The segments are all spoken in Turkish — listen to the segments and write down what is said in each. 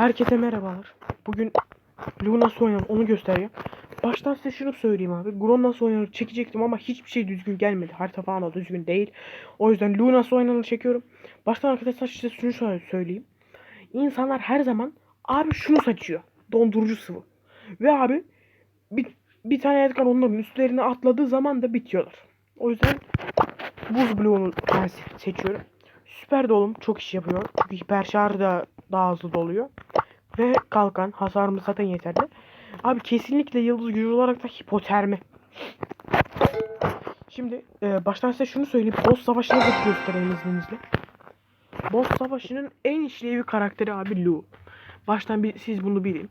Herkese merhabalar. Bugün Blue nasıl oynanır onu göstereyim. Baştan size şunu söyleyeyim abi. Gron nasıl oynanır çekecektim ama hiçbir şey düzgün gelmedi. Harita falan da düzgün değil. O yüzden Blue nasıl oynanır çekiyorum. Baştan arkadaşlar size şunu söyleyeyim. İnsanlar her zaman abi şunu saçıyor. Dondurucu sıvı. Ve abi bir, bir tane Edgar onların üstlerine atladığı zaman da bitiyorlar. O yüzden Buz se- seçiyorum. Süper dolum çok iş yapıyor. Çünkü hiper şarj da daha hızlı doluyor. Ve kalkan hasarımız zaten yeterli. Abi kesinlikle yıldız gücü olarak da hipotermi. Şimdi e, baştan size şunu söyleyeyim. Boss savaşını da göstereyim izninizle. Boss savaşının en işlevi karakteri abi Lu. Baştan bir siz bunu bilin.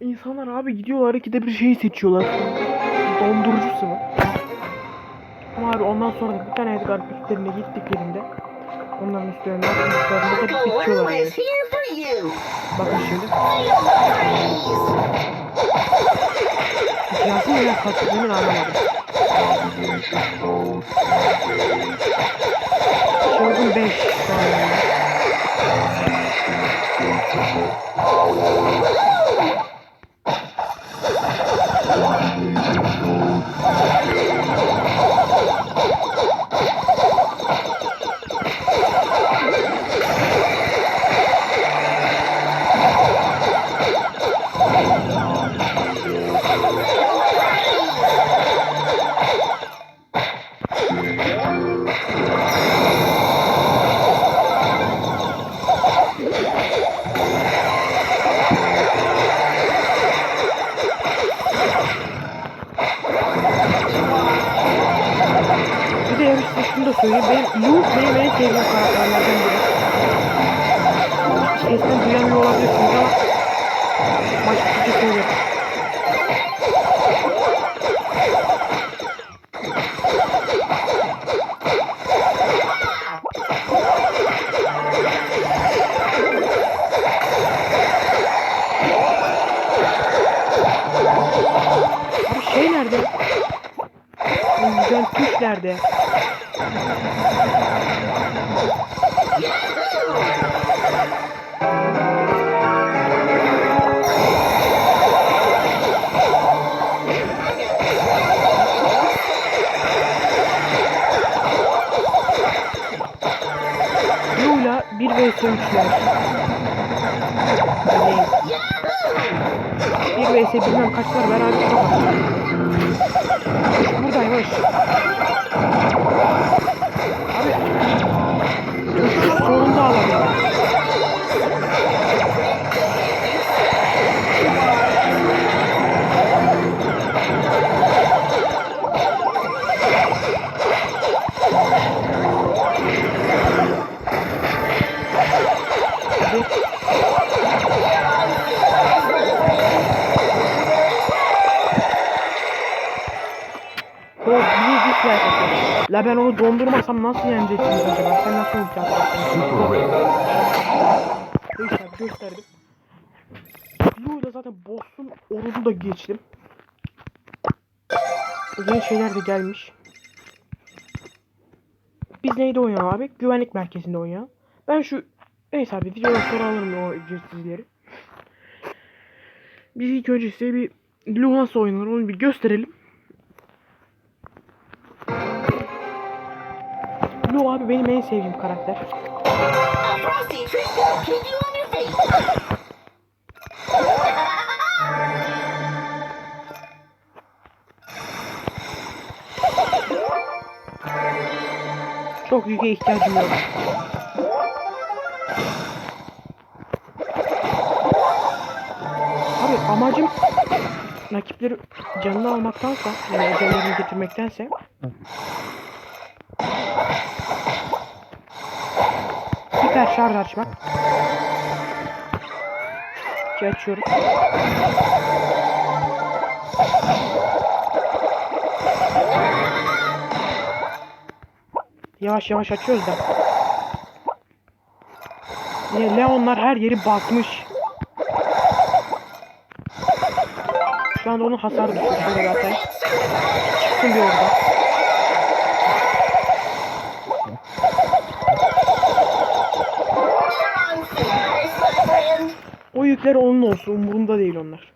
İnsanlar abi gidiyorlar ikide bir şeyi seçiyorlar. Dondurucu sıvı. Ama abi ondan sonra bir tane Edgar üstlerine gittiklerinde onların üstlerine üstlerinde de bitiyorlar yani. is here for you. Bakın şimdi. Cihazın neden kastettiğini anlamadım. Çılgın 5 şu an bilmem kaçlar beraber çok. Buradaymış. La ben onu dondurmasam nasıl yeneceksiniz acaba? Sen nasıl Rig. Neyse gösterdim. Blue'da zaten boss'un orunu da geçtim. Yeni şeyler de gelmiş. Biz neyde oynayalım abi? Güvenlik merkezinde oynayalım. Ben şu... Neyse abi videodan sonra alırım o ücretsizleri. Biz ilk önce size bir Blue nasıl oynanır onu bir gösterelim. Blue abi benim en sevdiğim karakter. Çok yüke ihtiyacım yok. Abi amacım rakipleri canını almaktansa yani ecellerini getirmektense hiper şarj açmak. Ki açıyoruz. Yavaş yavaş açıyoruz da. Leonlar her yeri basmış. Şu anda onun hasarı düşüyor zaten. Çıksın bir orada. You're on yükleri onun olsun. Umurumda değil onlar.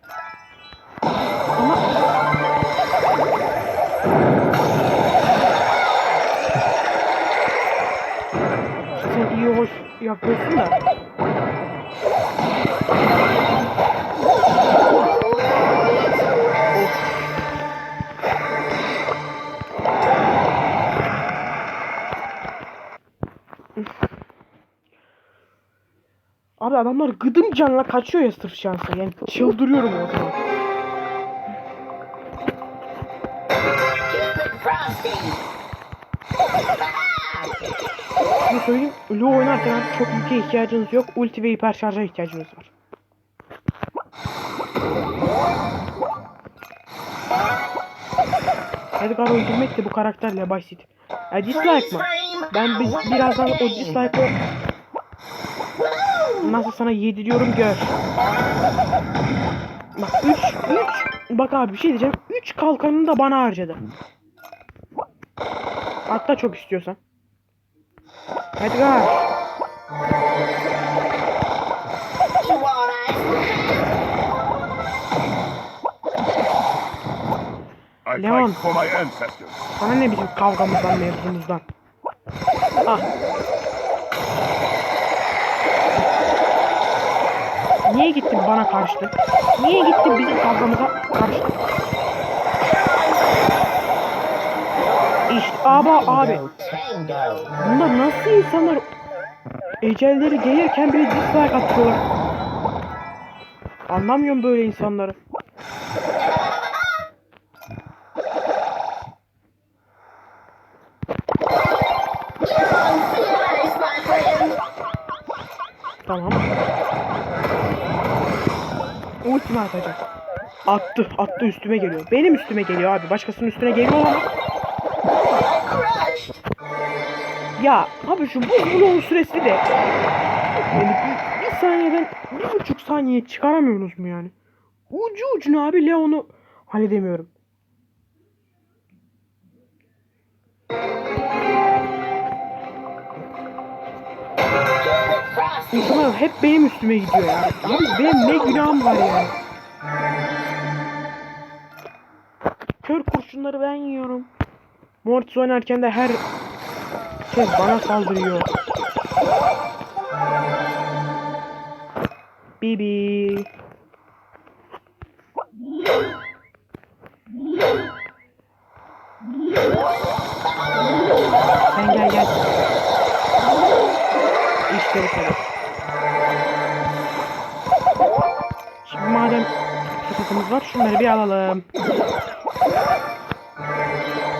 Ama sen iyi hoş yapıyorsun da adamlar gıdım canla kaçıyor ya sırf şansa. Yani çıldırıyorum o zaman. Frosty. Şunu söyleyeyim. Lu oynarken çok yüke ihtiyacınız yok. Ulti ve hiper şarja ihtiyacınız var. Edgar öldürmek de bu karakterle basit. Ya dislike mı? Ben bi- birazdan o dislike'ı nasıl sana yediriyorum gör. Bak 3 3 bak abi bir şey diyeceğim. 3 kalkanını da bana harcadı. Hatta çok istiyorsan. Edgar. You want ice? I Leon. Sana ne bizim kavgamızdan mevzumuzdan. Ah. Niye gittin bana karşı? Niye gittin bizim kavgamıza karşı? İşte aba abi. Bunlar nasıl insanlar? Ecelleri gelirken bile dislike atıyorlar. Anlamıyorum böyle insanları. Ultimi atacak. Attı. Attı üstüme geliyor. Benim üstüme geliyor abi. Başkasının üstüne geliyor ama. Ya abi şu buz bloğun süresi de. Yani bir, bir saniyeden bir buçuk saniye çıkaramıyorsunuz mu yani? Ucu ucuna abi Leon'u halledemiyorum. İnsanlar hep benim üstüme gidiyor ya. Abi benim ne günahım var yani. Kör kurşunları ben yiyorum. Mortis oynarken de her kez bana saldırıyor. Bibi. Fırsatımız var şunları bir alalım.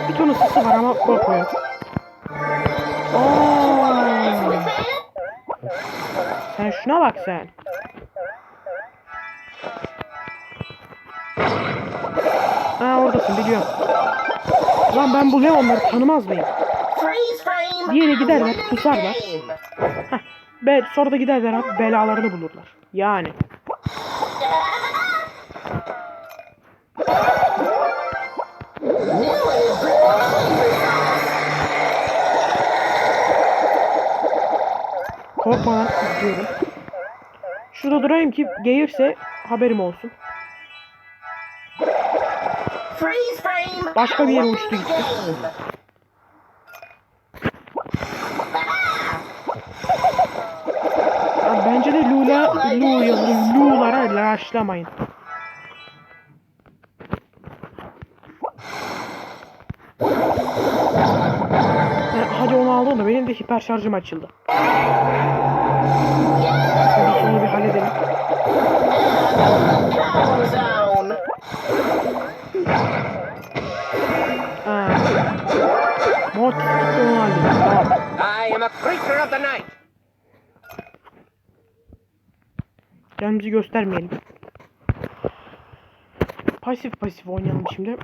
Bir ton ısısı var ama korkmuyorum. Oo. Sen şuna bak sen. Ha oradasın biliyorum. Lan ben bu Leon'ları tanımaz mıyım? Diğeri giderler, game. Heh. Be sonra da giderler abi belalarını bulurlar. Yani. Korkmadan gidiyorum. Şurada durayım ki gelirse haberim olsun. Başka bir yere uçtu gitti. bence de Lula, Lu'ya, Lu'lara laşlamayın. Hadi onu aldın da benim de hiper şarjım açıldı. Şimdi şunu bir halledelim. Ha. Mortis gitti onu halledelim. Tamam. I am a creature of the night. Kendimizi göstermeyelim. Pasif pasif oynayalım şimdi.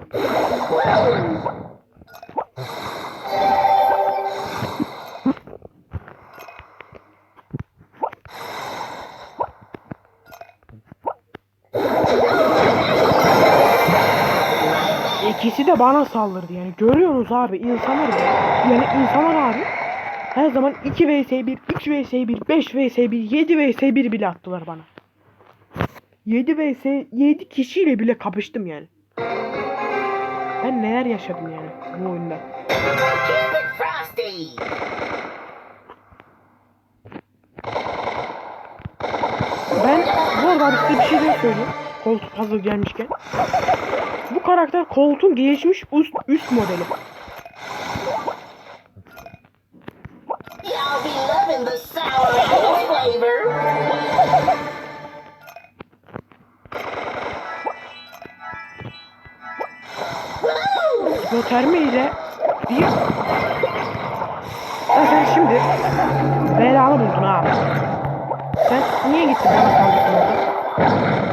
Bana saldırdı yani. Görüyorsunuz abi insanlar yani insanlar abi her zaman 2 vs 1, 3 vs 1, 5 vs 1, 7 vs 1 bile attılar bana. 7 vs 7 kişiyle bile kapıştım yani. Ben neler yaşadım yani bu oyunda. Ben bu arada size bir şey söyleyeyim. Koltuk hazır gelmişken. Bu karakter koltuğun gelişmiş üst, üst modeli. Hipnotermi ile bir... Ya sen şimdi belanı buldun ha. Sen niye gittin bana saldırdın orada?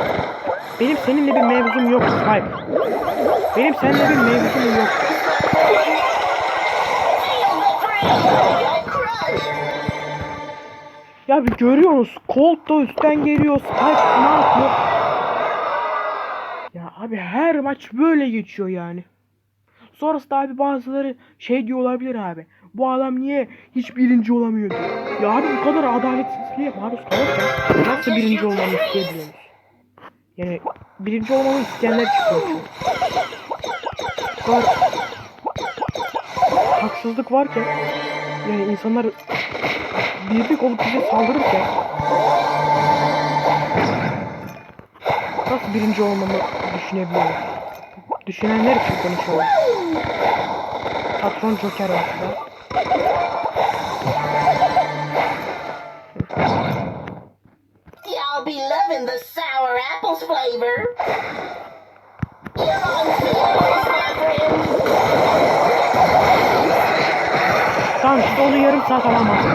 Benim seninle bir mevzum yok Spike. Benim seninle bir mevzum yok. Ya bir görüyorsunuz Colt da üstten geliyor Spike ne yapıyor? Ya abi her maç böyle geçiyor yani. Sonrasında abi bazıları şey diyor olabilir abi. Bu adam niye hiç birinci olamıyor diyor. Ya abi bu kadar adaletsizliğe maruz kalırken nasıl birinci olmamı isteyebiliyorsunuz? Yani birinci olmamı isteyenler çıkıyor. Bu kadar haksızlık varken yani insanlar birlik olup bize saldırırken nasıl birinci olmamı düşünebiliyorum? Düşünenler için konuşuyorum. Patron Joker var flavor. You're on. Tamam işte onu yarım saat alamaz.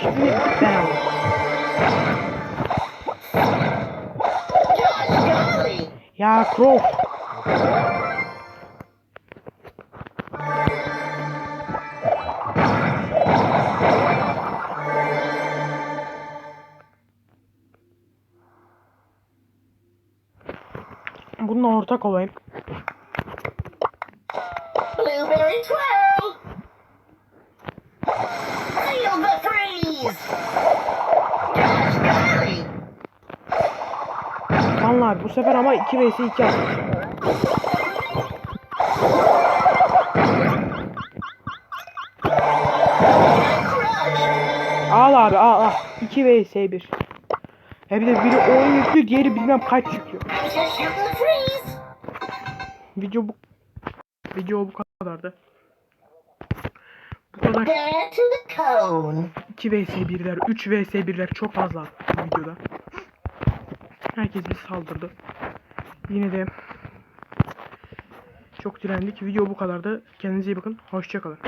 Şimdi ben golly. Ya Crow. Bununla ortak olayım. Blueberry twirl. Feel the freeze. Vallahi bu sefer ama 2 vs 2 atmış. Al abi al al. 2 vs 1. He bir de biri 10 yüklü diğeri bilmem kaç yüklü. Video bu video bu kadardı. Bu kadar There to the cone. 2 vs 1'ler, 3 vs 1'ler çok fazla bu videoda. Herkes bir saldırdı. Yine de çok direndik. Video bu kadardı. Kendinize iyi bakın. Hoşçakalın.